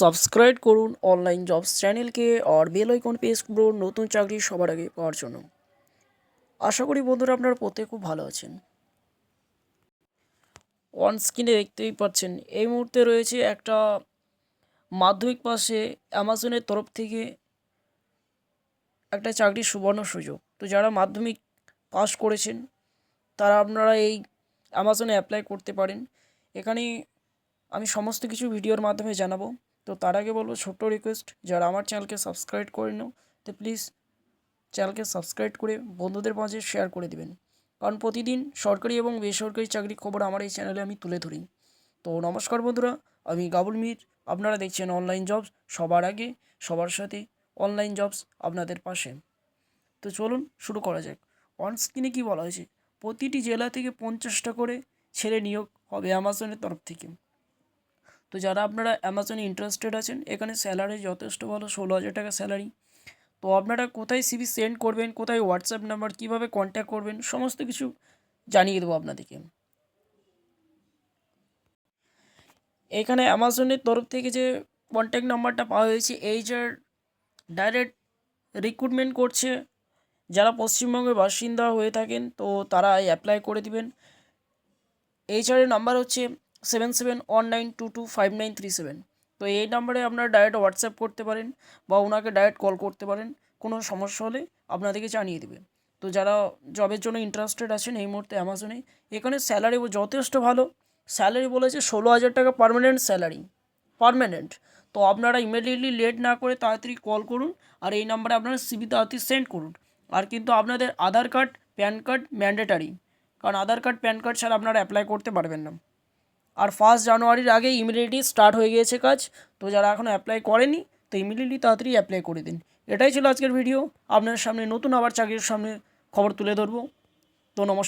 Subscribe করুন online jobs চ্যানেলকে আর bell icon press করুন নতুন চাকরি সবার আগে পাওয়ার জন্য। আশা করি বন্ধুরা আপনারা প্রত্যেকে খুব ভালো আছেন। অন স্ক্রিনে দেখতেই পাচ্ছেন, এই মুহূর্তে রয়েছে একটা মাধ্যমিক পাশে অ্যামাজনের তরফ থেকে একটা চাকরির সুবর্ণ সুযোগ। তো যারা মাধ্যমিক পাস করেছেন, তারা আপনারা এই অ্যামাজনে অ্যাপ্লাই করতে পারেন। এখানে আমি সমস্ত কিছু ভিডিওর মাধ্যমে জানাব। তো তার আগে বলব ছোট্ট রিকোয়েস্ট যারা আমার চ্যানেলকে সাবস্ক্রাইব করে নাও, তো প্লিজ চ্যানেলকে সাবস্ক্রাইব করে বন্ধুদের মাঝে শেয়ার করে দিবেন। কারণ প্রতিদিন সরকারি এবং বেসরকারি চাকরির খবর আমার এই চ্যানেলে আমি তুলে ধরি। তো নমস্কার বন্ধুরা, আমি গাবুল মির। আপনারা দেখছেন অনলাইন জবস সবার আগে, সবার সাথে অনলাইন জবস আপনাদের পাশে। তো চলুন শুরু করা যাক। অন স্ক্রিনে কী বলা হয়েছে? প্রতিটি জেলা থেকে পঞ্চাশটা করে ছেলে নিয়োগ হবে অ্যামাজনের তরফ থেকে। তো যারা আপনারা অ্যামাজনে ইন্টারেস্টেড আছেন, এখানে স্যালারি যথেষ্ট ভালো, ষোলো হাজার টাকা স্যালারি তো আপনারা কোথায় সিভি সেন্ড করবেন, কোথায় হোয়াটসঅ্যাপ নাম্বার কীভাবে কন্ট্যাক্ট করবেন, সমস্ত কিছু জানিয়ে দেবো আপনাদেরকে। এখানে অ্যামাজনের তরফ থেকে যে কন্ট্যাক্ট নাম্বারটা পাওয়া হয়েছে এইচআর ডাইরেক্ট রিক্রুটমেন্ট করছে, যারা পশ্চিমবঙ্গের বাসিন্দা হয়ে থাকেন, তো তারা অ্যাপ্লাই করে দিবেন। এইচআরের নাম্বার হচ্ছে seven seven one nine two two five nine three seven তো এই নাম্বারে আপনারা ডাইরেক্ট হোয়াটসঅ্যাপ করতে পারেন বা ওনাকে ডাইরেক্ট কল করতে পারেন, কোনো সমস্যা হলে আপনাদেরকে জানিয়ে দেবে। তো যারা জবের জন্য ইন্টারেস্টেড আছেন এই মুহূর্তে অ্যামাজনে এখানে স্যালারি যথেষ্ট ভালো। স্যালারি বলেছে ষোলো হাজার টাকা পার্মানেন্ট স্যালারি পার্মানেন্ট তো আপনারা ইমিডিয়েটলি লেট না করে তাড়াতাড়ি কল করুন আর এই নাম্বারে আপনারা সিবি তাড়াতাড়ি সেন্ড করুন। আর কিন্তু আপনাদের Aadhaar card PAN card mandatory কারণ আধার কার্ড প্যান কার্ড ছাড়া আপনারা অ্যাপ্লাই করতে পারবেন না। আর ফার্স্ট জানুয়ারির আগে ইমিডিয়েটলি স্টার্ট হয়ে গিয়েছে কাজ। তো যারা এখনও অ্যাপ্লাই করেনি, তো ইমিডিয়েটলি তাড়াতাড়ি অ্যাপ্লাই করে দিন। এটাই ছিল আজকের ভিডিও আপনার সামনে নতুন আবার চাকরির সামনে খবর তুলে ধরবো। তো নমস্কার।